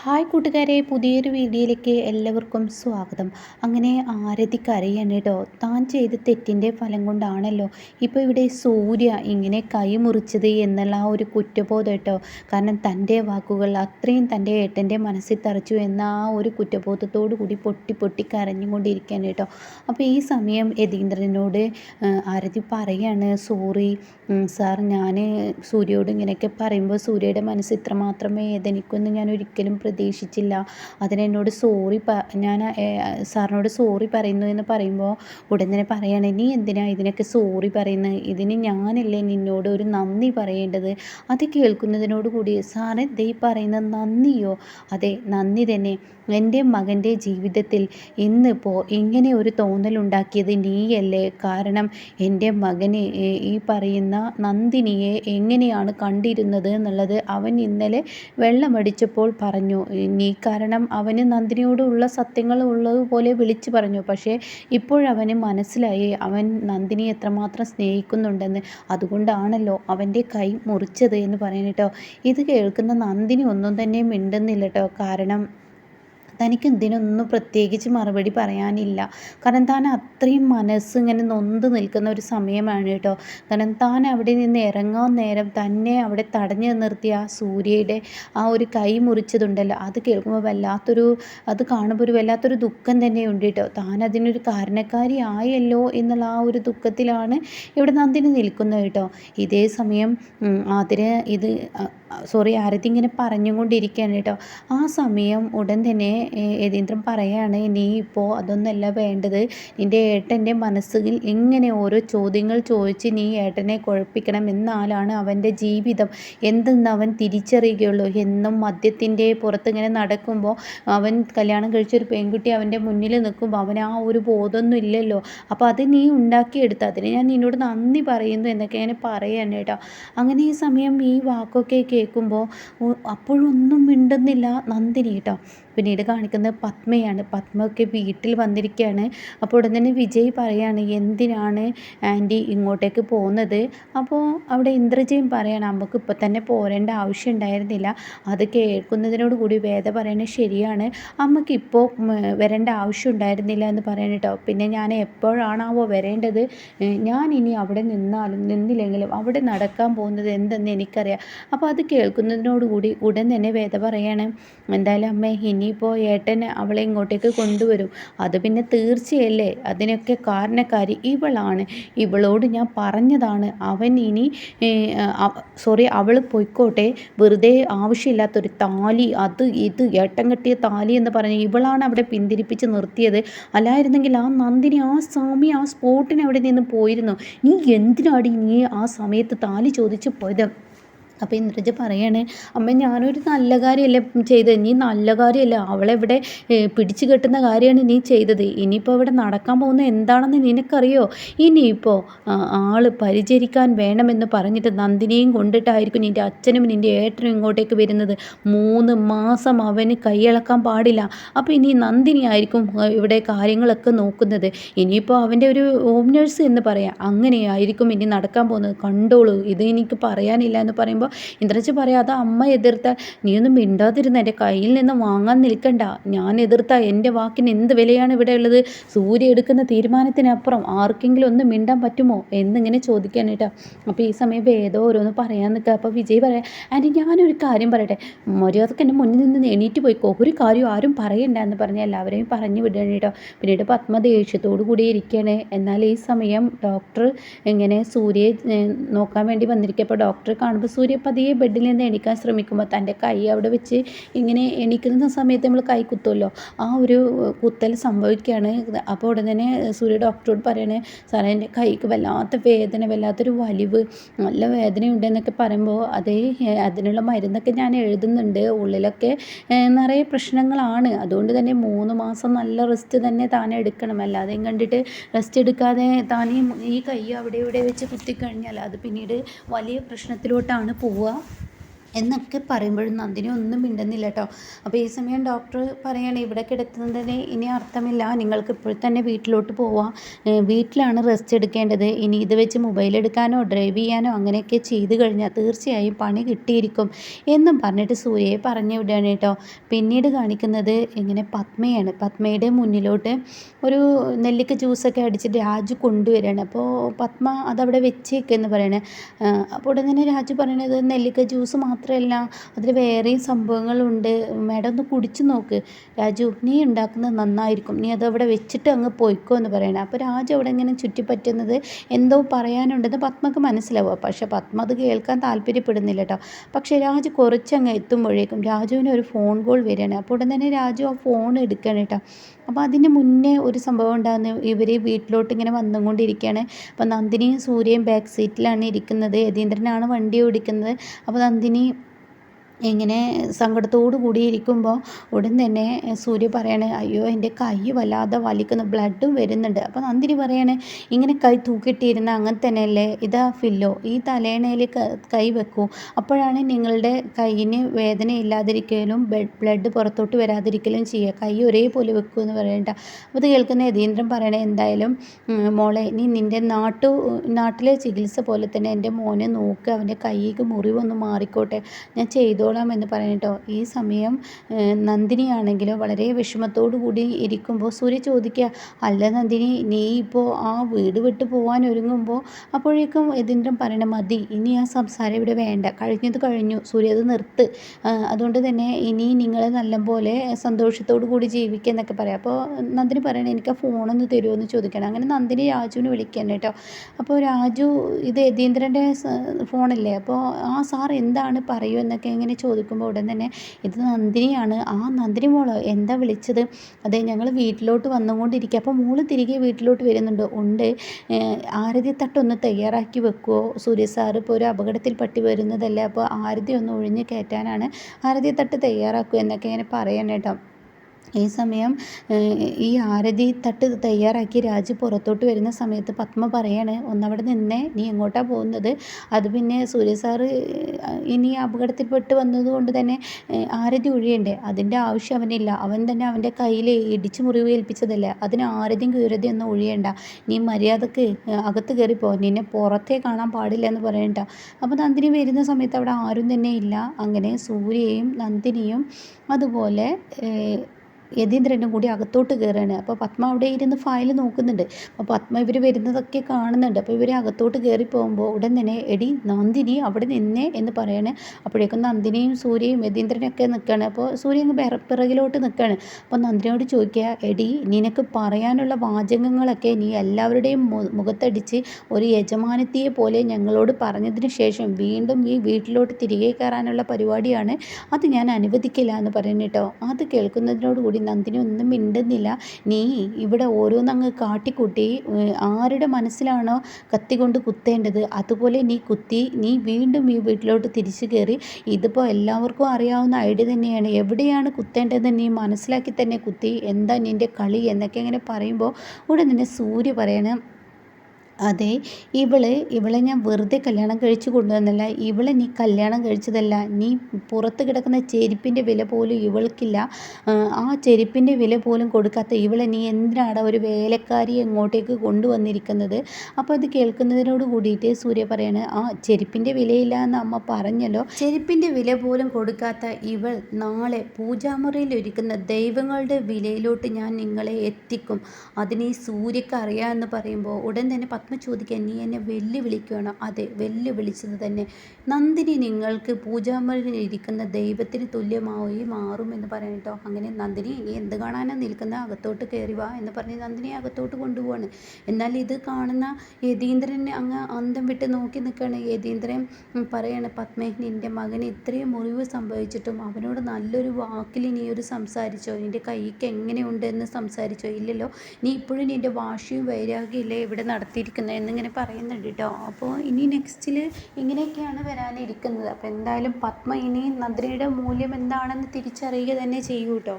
Hi കൂട്ടുകാരെ പുതിയൊരു വീഡിയോയിലേക്ക് എല്ലാവർക്കും സ്വാഗതം. അങ്ങനെ ആരതിക്ക് കരയാണ് കേട്ടോ. താൻ ചെയ്ത തെറ്റിന്റെ ഫലം കൊണ്ടാണല്ലോ ഇപ്പോൾ ഇവിടെ സൂര്യ ഇങ്ങനെ കൈ മുറിച്ചത് എന്നുള്ള ആ ഒരു കുറ്റബോധം കേട്ടോ. കാരണം തന്റെ വാക്കുകൾ അത്രയും തന്റെ ഏട്ടന്റെ മനസ്സിൽ തറച്ചു എന്ന ആ ഒരു കുറ്റബോധത്തോടു കൂടി പൊട്ടി പൊട്ടി കരഞ്ഞുകൊണ്ടിരിക്കാൻ കേട്ടോ. അപ്പോൾ ഈ സമയം യതീന്ദ്രനോട് ആരതി പറയാണ് സോറി സാർ ഞാൻ സൂര്യയോട് ഇങ്ങനെയൊക്കെ പറയുമ്പോൾ സൂര്യയുടെ മനസ്സ് ഇത്രമാത്രം വേദനിക്കുമെന്ന് ഞാൻ ഒരിക്കലും പ്രതീക്ഷിച്ചില്ല. അതിനെന്നോട് സോറി ഞാൻ സാറിനോട് സോറി പറയുന്നു എന്ന് പറയുമ്പോൾ ഉടൻ തന്നെ പറയാണ് നീ എന്തിനാ ഇതിനൊക്കെ സോറി പറയുന്നത് ഇതിന് ഞാനല്ലേ നിന്നോട് ഒരു നന്ദി പറയേണ്ടത്? അത് കേൾക്കുന്നതിനോട് കൂടി സാറേ ദേ പറയുന്നത് നന്ദിയോ? അതെ നന്ദി തന്നെ. എന്റെ മകന്റെ ജീവിതത്തിൽ ഇന്നിപ്പോൾ ഇങ്ങനെ ഒരു തോന്നലുണ്ടാക്കിയത് നീയല്ലേ? കാരണം എന്റെ മകനെ ഈ പറയുന്ന നന്ദിനിയെ എങ്ങനെയാണ് കണ്ടിരുന്നത് എന്നുള്ളത് അവൻ ഇന്നലെ വെള്ളമടിച്ചപ്പോൾ പറഞ്ഞു. നീ കാരണം അവന് നന്ദിനിയോടുള്ള സത്യങ്ങൾ ഉള്ളതുപോലെ വിളിച്ചു പറഞ്ഞു. പക്ഷേ ഇപ്പോഴവന് മനസ്സിലായി അവൻ നന്ദിനി എത്രമാത്രം സ്നേഹിക്കുന്നുണ്ടെന്ന്. അതുകൊണ്ടാണല്ലോ അവന്റെ കൈ മുറിച്ചത് എന്ന് പറയാൻ ഇത് കേൾക്കുന്ന നന്ദിനി ഒന്നും തന്നെ മിണ്ടുന്നില്ല കേട്ടോ. കാരണം തനിക്ക് ഇതിനൊന്നും പ്രത്യേകിച്ച് മറുപടി പറയാനില്ല. കാരണം താൻ അത്രയും മനസ്സ് ഇങ്ങനെ നൊന്ത് നിൽക്കുന്ന ഒരു സമയമാണ് കേട്ടോ. കാരണം താൻ അവിടെ നിന്ന് ഇറങ്ങാൻ നേരം തന്നെ അവിടെ തടഞ്ഞു നിർത്തിയ ആ സൂര്യയുടെ ആ ഒരു കൈ മുറിച്ചതുണ്ടല്ലോ. അത് കേൾക്കുമ്പോൾ വല്ലാത്തൊരു അത് കാണുമ്പോൾ ഒരു വല്ലാത്തൊരു ദുഃഖം തന്നെയുണ്ട് കേട്ടോ. താൻ അതിനൊരു കാരണക്കാരി ആയല്ലോ എന്നുള്ള ആ ഒരു ദുഃഖത്തിലാണ് ഇവിടെ നന്ദിനി നിൽക്കുന്നത് കേട്ടോ. ഇതേ സമയം അതിന് ഇത് സോറി ആരതി ഇങ്ങനെ പറഞ്ഞുകൊണ്ടിരിക്കുകയാണ് കേട്ടോ. ആ സമയം ഉടൻ തന്നെ യതീന്ദ്രൻ പറയാണ് നീ ഇപ്പോൾ അതൊന്നല്ല വേണ്ടത്. നിന്റെ ഏട്ടന്റെ മനസ്സിൽ ഇങ്ങനെ ഓരോ ചോദ്യങ്ങൾ ചോദിച്ച് നീ ഏട്ടനെ കുഴപ്പിക്കണം എന്നാലാണ് അവന്റെ ജീവിതം. എന്തെന്ന് അവൻ തിരിച്ചറിയുകയുള്ളൂ. എന്നും മദ്യത്തിന്റെ പുറത്ത് ഇങ്ങനെ നടക്കുമ്പോൾ അവൻ കല്യാണം കഴിച്ചൊരു പെൺകുട്ടി അവന്റെ മുന്നിൽ നിൽക്കുമ്പോൾ അവൻ ആ ഒരു ബോധമൊന്നും ഇല്ലല്ലോ. അപ്പോൾ അത് നീ ഉണ്ടാക്കിയെടുത്ത. അതിന് ഞാൻ നിന്നോട് നന്ദി പറയുന്നു എന്നൊക്കെ ഇങ്ങനെ പറയാണ് കേട്ടോ. അങ്ങനെ ഈ സമയം ഈ വാക്കൊക്കെ കേൾക്കുമ്പോൾ അപ്പോഴൊന്നും മിണ്ടുന്നില്ല നന്ദിനി കേട്ടോ പിന്നീട് കാണിക്കുന്നത് പത്മയാണ്. പത്മയൊക്കെ വീട്ടിൽ വന്നിരിക്കുകയാണ് അപ്പോൾ ഉടൻ തന്നെ വിജയ് പറയാണ് എന്തിനാണ് ആന്റി ഇങ്ങോട്ടേക്ക് പോകുന്നത്? അപ്പോൾ അവിടെ ഇന്ദ്രജയും പറയാണ് നമുക്ക് ഇപ്പോൾ തന്നെ പോരേണ്ട ആവശ്യം ഉണ്ടായിരുന്നില്ല. അത് കേൾക്കുന്നതിനോട് കൂടി വേദ പറയണത് ശരിയാണ്. അമ്മയ്ക്ക് ഇപ്പോൾ വരേണ്ട ആവശ്യം ഉണ്ടായിരുന്നില്ല എന്ന് പറയണം കേട്ടോ പിന്നെ ഞാൻ എപ്പോഴാണാവോ വരേണ്ടത്? ഞാൻ ഇനി അവിടെ നിന്നാലും നിന്നില്ലെങ്കിലും അവിടെ നടക്കാൻ പോകുന്നത് എന്തെന്ന് എനിക്കറിയാം. അപ്പോൾ അത് കേൾക്കുന്നതിനോട് കൂടി ഉടൻ തന്നെ വേദ പറയാണ് എന്തായാലും അമ്മേ ഇനി ഇനിയിപ്പോൾ ഏട്ടൻ അവളെ ഇങ്ങോട്ടേക്ക് കൊണ്ടുവരും. അത് പിന്നെ തീർച്ചയല്ലേ? അതിനൊക്കെ കാരണക്കാരി ഇവളാണ്. ഇവളോട് ഞാൻ പറഞ്ഞതാണ്. അവൻ ഇനി സോറി അവൾ പൊയ്ക്കോട്ടെ. വെറുതെ ആവശ്യമില്ലാത്തൊരു താലി അത് ഇത് ഏട്ടൻ കെട്ടിയ താലി എന്ന് പറഞ്ഞ് ഇവളാണ് അവിടെ പിന്തിരിപ്പിച്ച് നിർത്തിയത്. അല്ലായിരുന്നെങ്കിൽ ആ നന്ദിനി ആ സ്വാമി ആ സ്പോട്ടിന് അവിടെ നിന്ന് പോയിരുന്നു. നീ എന്തിനാടി നീ ആ സമയത്ത് താലി ചോദിച്ചു പോയത്? അപ്പോൾ ഇന്ദ്രജ പറയാണ് അമ്മ ഞാനൊരു നല്ല കാര്യമല്ലേ ചെയ്തത് നീ നല്ല കാര്യമല്ല അവളെവിടെ പിടിച്ചു കെട്ടുന്ന കാര്യമാണ് നീ ചെയ്തത്. ഇനിയിപ്പോൾ ഇവിടെ നടക്കാൻ പോകുന്ന എന്താണെന്ന് നിനക്കറിയോ? ഇനിയിപ്പോൾ ആൾ പരിചരിക്കാൻ വേണമെന്ന് പറഞ്ഞിട്ട് നന്ദിനിയും കൊണ്ടിട്ടായിരിക്കും നിന്റെ അച്ഛനും നിന്റെ ഏട്ടനും ഇങ്ങോട്ടേക്ക് വരുന്നത്. മൂന്ന് മാസം അവന് കൈയിളക്കാൻ പാടില്ല. അപ്പോൾ ഇനി നന്ദിനി ആയിരിക്കും ഇവിടെ കാര്യങ്ങളൊക്കെ നോക്കുന്നത്. ഇനിയിപ്പോൾ അവന്റെ ഒരു ഹോം നേഴ്സ് എന്ന് പറയാം. അങ്ങനെയായിരിക്കും ഇനി നടക്കാൻ പോകുന്നത്. കണ്ടോളൂ. ഇത് എനിക്ക് പറയാനില്ല എന്ന് പറയുമ്പോൾ പറയുമ്പോൾ ഇന്ദ്രജി പറയാം അത് അമ്മ എതിർത്ത നീയൊന്നും മിണ്ടാതിരുന്ന എന്റെ കയ്യിൽ നിന്ന് വാങ്ങാൻ നിൽക്കണ്ട. ഞാൻ എതിർത്ത എന്റെ വാക്കിന് എന്ത് വിലയാണ് ഇവിടെ ഉള്ളത്? സൂര്യ എടുക്കുന്ന തീരുമാനത്തിനപ്പുറം ആർക്കെങ്കിലും ഒന്ന് മിണ്ടാൻ പറ്റുമോ? എന്നിങ്ങനെ ചോദിക്കാൻ കേട്ടോ. അപ്പോൾ ഈ സമയം വേദോ ഓരോന്ന് പറയാൻ നിൽക്കുക അപ്പോൾ വിജയ് പറയാം ആന്റി ഞാനൊരു കാര്യം പറയട്ടെ. മര്യാദയ്ക്ക് എന്റെ മുന്നിൽ നിന്ന് എണീറ്റ് പോയിക്കോ. ഒരു കാര്യം ആരും പറയണ്ട എന്ന് പറഞ്ഞ് എല്ലാവരെയും പറഞ്ഞു വിടണം കേട്ടോ. പിന്നീട് പത്മ ദേഷ്യത്തോടു കൂടി ഇരിക്കുകയാണ് എന്നാൽ ഈ സമയം ഡോക്ടർ എങ്ങനെ സൂര്യയെ നോക്കാൻ വേണ്ടി വന്നിരിക്കുക അപ്പോൾ ഡോക്ടറെ കാണുമ്പോൾ സൂര്യ പതിയെ ബെഡിൽ നിന്ന് എണീക്കാൻ ശ്രമിക്കുമ്പോൾ തന്റെ കൈ അവിടെ വെച്ച് ഇങ്ങനെ എണീക്കുന്ന സമയത്ത് നമ്മൾ കൈ കുത്തുമല്ലോ. ആ ഒരു കുത്തൽ സംഭവിക്കുകയാണ്. അപ്പോൾ ഉടനെ തന്നെ സൂര്യ ഡോക്ടറോട് പറയണേ സാറേ എന്റെ കൈക്ക് വല്ലാത്ത വേദന വല്ലാത്തൊരു വലിവ് നല്ല വേദനയുണ്ടെന്നൊക്കെ പറയുമ്പോൾ അതേ അതിനുള്ള മരുന്നൊക്കെ ഞാൻ എഴുതുന്നുണ്ട്. ഉള്ളിലൊക്കെ നിറയെ പ്രശ്നങ്ങളാണ്. അതുകൊണ്ട് തന്നെ മൂന്ന് മാസം നല്ല റെസ്റ്റ് തന്നെ താൻ എടുക്കണം. അല്ലാതെയും കണ്ടിട്ട് റെസ്റ്റ് എടുക്കാതെ താൻ ഈ കൈ അവിടെ ഇവിടെ വെച്ച് കുത്തിക്കഴിഞ്ഞാൽ അത് പിന്നീട് വലിയ പ്രശ്നത്തിലോട്ടാണ് pouvoir എന്നൊക്കെ പറയുമ്പോഴും നന്ദിനി ഒന്നും മിണ്ടുന്നില്ല കേട്ടോ. അപ്പോൾ ഈ സമയം ഡോക്ടർ പറയുകയാണ് ഇവിടെ കിടത്തുന്നതിന് ഇനി അർത്ഥമില്ല. നിങ്ങൾക്ക് ഇപ്പോൾ തന്നെ വീട്ടിലോട്ട് പോവാം. വീട്ടിലാണ് റെസ്റ്റ് എടുക്കേണ്ടത്. ഇനി ഇത് വെച്ച് മൊബൈൽ എടുക്കാനോ ഡ്രൈവ് ചെയ്യാനോ അങ്ങനെയൊക്കെ ചെയ്ത് കഴിഞ്ഞാൽ തീർച്ചയായും പണി കിട്ടിയിരിക്കും. എന്നും പറഞ്ഞിട്ട് സൂര്യയെ പറഞ്ഞു വിടുകയാണ് കേട്ടോ. പിന്നീട് കാണിക്കുന്നത് ഇങ്ങനെ പത്മയാണ്. പത്മയുടെ മുന്നിലോട്ട് ഒരു നെല്ലിക്ക ജ്യൂസൊക്കെ അടിച്ചിട്ട് രാജു കൊണ്ടുവരികയാണ്. അപ്പോൾ പത്മ അതവിടെ വെച്ചേക്കെന്ന് പറയണേ. അപ്പോൾ ഉടനെ രാജു പറയണത് നെല്ലിക്ക ജ്യൂസ് മാത്രം മാത്രമല്ല അതിൽ വേറെയും സംഭവങ്ങളുണ്ട്. മാഡം ഒന്ന് കുടിച്ച് നോക്ക്. രാജു നീ ഉണ്ടാക്കുന്നത് നന്നായിരിക്കും. നീ അതവിടെ വെച്ചിട്ട് അങ്ങ് പോയിക്കോ എന്ന് പറയണം. അപ്പോൾ രാജു അവിടെ ഇങ്ങനെ ചുറ്റിപ്പറ്റുന്നത്? എന്തോ പറയാനുണ്ടെന്ന് പത്മക്ക് മനസ്സിലാവുക പക്ഷേ പത്മ അത് കേൾക്കാൻ താല്പര്യപ്പെടുന്നില്ല കേട്ടോ പക്ഷേ രാജു കുറച്ചങ്ങ് എത്തുമ്പോഴേക്കും രാജുവിന് ഒരു ഫോൺ കോൾ വരികയാണ്. അപ്പോൾ ഉടൻ തന്നെ രാജു ആ ഫോൺ എടുക്കണം കേട്ടോ. അപ്പോൾ അതിന് മുന്നേ ഒരു സംഭവം ഉണ്ടാകുന്നു. ഇവർ വീട്ടിലോട്ട് ഇങ്ങനെ വന്നുകൊണ്ടിരിക്കുകയാണ്. അപ്പോൾ നന്ദിനിയും സൂര്യയും ബാക്ക് സീറ്റിലാണ് ഇരിക്കുന്നത്. യതീന്ദ്രനാണ് വണ്ടി ഓടിക്കുന്നത്. അപ്പോൾ നന്ദിനി ഇങ്ങനെ സങ്കടത്തോടു കൂടി ഇരിക്കുമ്പോൾ ഉടൻ തന്നെ സൂര്യ പറയാണ് അയ്യോ എന്റെ കൈ വല്ലാതെ വലിക്കുന്നു ബ്ലഡും വരുന്നുണ്ട്. അപ്പോൾ നന്ദിനി പറയാണ് ഇങ്ങനെ കൈ തൂക്കിയിട്ടിരുന്ന അങ്ങനെ തന്നെയല്ലേ? ഇതാ ഫില്ലോ ഈ തലേണയിൽ കൈ വെക്കൂ. അപ്പോഴാണ് നിങ്ങളുടെ കൈയിന് വേദന ഇല്ലാതിരിക്കലും ബ്ലഡ് പുറത്തോട്ട് വരാതിരിക്കലും ചെയ്യുക. കൈ ഒരേപോലെ വെക്കൂ എന്ന് പറയണ്ട. അപ്പോൾ ഇത് കേൾക്കുന്ന യതീന്ദ്രൻ പറയണേ എന്തായാലും മോളെ നീ നിന്റെ നാട്ടു നാട്ടിലെ ചികിത്സ പോലെ തന്നെ എന്റെ മോനെ നോക്കുക അവന്റെ കൈക്ക് മുറിവൊന്ന് മാറിക്കോട്ടെ. ഞാൻ ചെയ്തു ചെയ്തോളാം എന്ന് പറയട്ടോ ഈ സമയം നന്ദിനിയാണെങ്കിലോ വളരെ വിഷമത്തോടു കൂടി ഇരിക്കുമ്പോൾ സൂര്യ ചോദിക്കുക അല്ല നന്ദിനി നീ ഇപ്പോൾ ആ വീട് വിട്ട് പോകാൻ ഒരുങ്ങുമ്പോൾ അപ്പോഴേക്കും യതീന്ദ്രൻ പറയണം മതി ഇനി ആ സംസാരം ഇവിടെ വേണ്ട. കഴിഞ്ഞത് കഴിഞ്ഞു. സൂര്യ അത് നിർത്ത്. അതുകൊണ്ട് തന്നെ ഇനി നിങ്ങൾ നല്ലപോലെ സന്തോഷത്തോടു കൂടി ജീവിക്കുക എന്നൊക്കെ പറയാം. അപ്പോൾ നന്ദിനി പറയണേ എനിക്ക് ആ ഫോണൊന്ന് തരുമോ എന്ന് ചോദിക്കണം. അങ്ങനെ നന്ദിനി രാജുവിന് വിളിക്കാൻ കേട്ടോ. അപ്പോൾ രാജു ഇത് യതീന്ദ്രന്റെ ഫോണല്ലേ? അപ്പോൾ ആ സാർ എന്താണ് പറയൂ എന്നൊക്കെ ഇങ്ങനെ ചോദിക്കുമ്പോൾ ഉടൻ തന്നെ ഇത് നന്ദിനിയാണ്. ആ നന്ദിനി മോളോ എന്താ വിളിച്ചത്? അതെ ഞങ്ങൾ വീട്ടിലോട്ട് വന്നുകൊണ്ടിരിക്കുക അപ്പോൾ മോൾ തിരികെ വീട്ടിലോട്ട് വരുന്നുണ്ട്. ഉണ്ട്. ആരതിത്തട്ട് തട്ടൊന്ന് തയ്യാറാക്കി വെക്കുമോ സൂര്യ സാർ ഇപ്പോൾ ഒരു അപകടത്തിൽ പറ്റി വരുന്നതല്ലേ? അപ്പോൾ ആരതി ഒന്ന് ഒഴിഞ്ഞ് കയറ്റാനാണ് ആരതിത്തട്ട് തട്ട് തയ്യാറാക്കുക എന്നൊക്കെ ഇങ്ങനെ പറയാൻ കേട്ടോ ഈ സമയം ഈ ആരതി തട്ട് തയ്യാറാക്കി രാജു പുറത്തോട്ട് വരുന്ന സമയത്ത് പത്മ പറയാണ് ഒന്നവിടെ നിന്നേ നീ എങ്ങോട്ടാണ് പോകുന്നത്? അത് പിന്നെ സൂര്യ സാറ് ഇനി അപകടത്തിൽപ്പെട്ട് വന്നതുകൊണ്ട് തന്നെ ആരതി ഒഴിയണ്ടേ? അതിന്റെ ആവശ്യം അവനില്ല. അവൻ തന്നെ അവന്റെ കയ്യിൽ ഇടിച്ചു മുറിവ് ഏൽപ്പിച്ചതല്ലേ? അതിന് ആരതിയും കീരതി ഒന്നും ഒഴിയണ്ട. നീ മര്യാദയ്ക്ക് അകത്ത് കയറിപ്പോ. നിന്നെ പുറത്തേ കാണാൻ പാടില്ല എന്ന് പറയണ്ട. അപ്പോൾ നന്ദിനി വരുന്ന സമയത്ത് അവിടെ ആരും തന്നെ ഇല്ല. അങ്ങനെ സൂര്യയും നന്ദിനിയും അതുപോലെ യതീന്ദ്രനും കൂടി അകത്തോട്ട് കയറുകയാണ് അപ്പോൾ പത്മ അവിടെ ഇരുന്ന് ഫയൽ നോക്കുന്നുണ്ട്. അപ്പോൾ പത്മ ഇവർ വരുന്നതൊക്കെ കാണുന്നുണ്ട്. അപ്പോൾ ഇവർ അകത്തോട്ട് കയറി പോകുമ്പോൾ ഉടൻ തന്നെ എടി നന്ദിനി അവിടെ നിന്നേ എന്ന് പറയണേ. അപ്പോഴേക്കും നന്ദിനിയും സൂര്യയും യതീന്ദ്രനൊക്കെ നിൽക്കുകയാണ് അപ്പോൾ സൂര്യ പിറകിലോട്ട് നിൽക്കുകയാണ് അപ്പോൾ നന്ദിനിയോട് ചോദിക്കുക എടി നിനക്ക് പറയാനുള്ള വാചകങ്ങളൊക്കെ നീ എല്ലാവരുടെയും മുഖത്തടിച്ച് ഒരു യജമാനത്തിയെ പോലെ ഞങ്ങളോട് പറഞ്ഞതിന് ശേഷം വീണ്ടും ഈ വീട്ടിലോട്ട് തിരികെ കയറാനുള്ള പരിപാടിയാണ്. അത് ഞാൻ അനുവദിക്കില്ല എന്ന് പറയുന്നു കേട്ടോ. അത് കേൾക്കുന്നതിനോട് കൂടി നന്ദിനി ഒന്നും മിണ്ടുന്നില്ല. നീ ഇവിടെ ഓരോന്നങ്ങ് കാട്ടിക്കൂട്ടി. ആരുടെ മനസ്സിലാണോ കത്തി കൊണ്ട് കുത്തേണ്ടത്? അതുപോലെ നീ കുത്തി നീ വീണ്ടും ഈ വീട്ടിലോട്ട് തിരിച്ചു കയറി ഇതിപ്പോൾ എല്ലാവർക്കും അറിയാവുന്ന ഐഡിയ തന്നെയാണ്. എവിടെയാണ് കുത്തേണ്ടതെന്ന് നീ മനസ്സിലാക്കി തന്നെ കുത്തി. എന്താ നിന്റെ കളി? എന്നൊക്കെ ഇങ്ങനെ പറയുമ്പോൾ ഉടനെ സൂര്യ പറയണം അതെ ഇവൾ ഇവളെ ഞാൻ വെറുതെ കല്യാണം കഴിച്ചു കൊണ്ടുവന്നല്ല ഇവളെ നീ കല്യാണം കഴിച്ചതല്ല. നീ പുറത്ത് കിടക്കുന്ന ചെരുപ്പിന്റെ വില പോലും ഇവൾക്കില്ല. ആ ചെരുപ്പിന്റെ വില പോലും കൊടുക്കാത്ത ഇവളെ നീ എന്തിനാണ് ഒരു വേലക്കാരി എങ്ങോട്ടേക്ക് കൊണ്ടുവന്നിരിക്കുന്നത്? അപ്പോൾ അത് കേൾക്കുന്നതിനോട് കൂടിയിട്ട് സൂര്യ പറയാണ് ആ ചെരുപ്പിന്റെ വിലയില്ല എന്ന് അമ്മ പറഞ്ഞല്ലോ. ചെരുപ്പിന്റെ വില പോലും കൊടുക്കാത്ത ഇവൾ നാളെ പൂജാമുറിയിൽ ഒരുക്കുന്ന ദൈവങ്ങളുടെ വിലയിലോട്ട് ഞാൻ നിങ്ങളെ എത്തിക്കും. അതിനീ സൂര്യക്ക് അറിയാമെന്ന് പറയുമ്പോൾ ഉടൻ തന്നെ പത്മ ചോദിക്കാൻ നീ എന്നെ വെല്ലുവിളിക്കുകയാണോ. അതെ വെല്ലുവിളിച്ചത് തന്നെ. നന്ദിനി നിങ്ങൾക്ക് പൂജാമുറിയിൽ ഇരിക്കുന്ന ദൈവത്തിന് തുല്യമായി മാറും എന്ന് പറയട്ടോ അങ്ങനെ നന്ദിനി ഇനി എന്ത് കാണാനാണ് നിൽക്കുന്ന? അകത്തോട്ട് കയറി വാ എന്ന് പറഞ്ഞ് നന്ദിനി അകത്തോട്ട് കൊണ്ടുപോവാണ്. എന്നാൽ ഇത് കാണുന്ന യതീന്ദ്രനെ അങ്ങ് അന്തം വിട്ട് നോക്കി നിൽക്കുകയാണ്. യതീന്ദ്രൻ പറയാണ് പത്മേ നിന്റെ മകന് ഇത്രയും മുറിവ് സംഭവിച്ചിട്ടും അവനോട് നല്ലൊരു വാക്കിൽ നീ ഒരു സംസാരിച്ചോ? നിന്റെ കൈക്ക് എങ്ങനെയുണ്ട് എന്ന് സംസാരിച്ചോ? ഇല്ലല്ലോ നീ ഇപ്പോഴും നിന്റെ വാശിയും വൈരാഗ്യം ഇല്ലേ? ഇവിടെ നടത്തിയിരിക്കുന്നത് ഇരിക്കുന്നത് എന്നിങ്ങനെ പറയുന്നുണ്ട് കേട്ടോ അപ്പോൾ ഇനി നെക്സ്റ്റിൽ ഇങ്ങനെയൊക്കെയാണ് വരാനിരിക്കുന്നത്. അപ്പോൾ എന്തായാലും പത്മ ഇനി നദ്രയുടെ മൂല്യം എന്താണെന്ന് തിരിച്ചറിയുക തന്നെ ചെയ്യൂ കേട്ടോ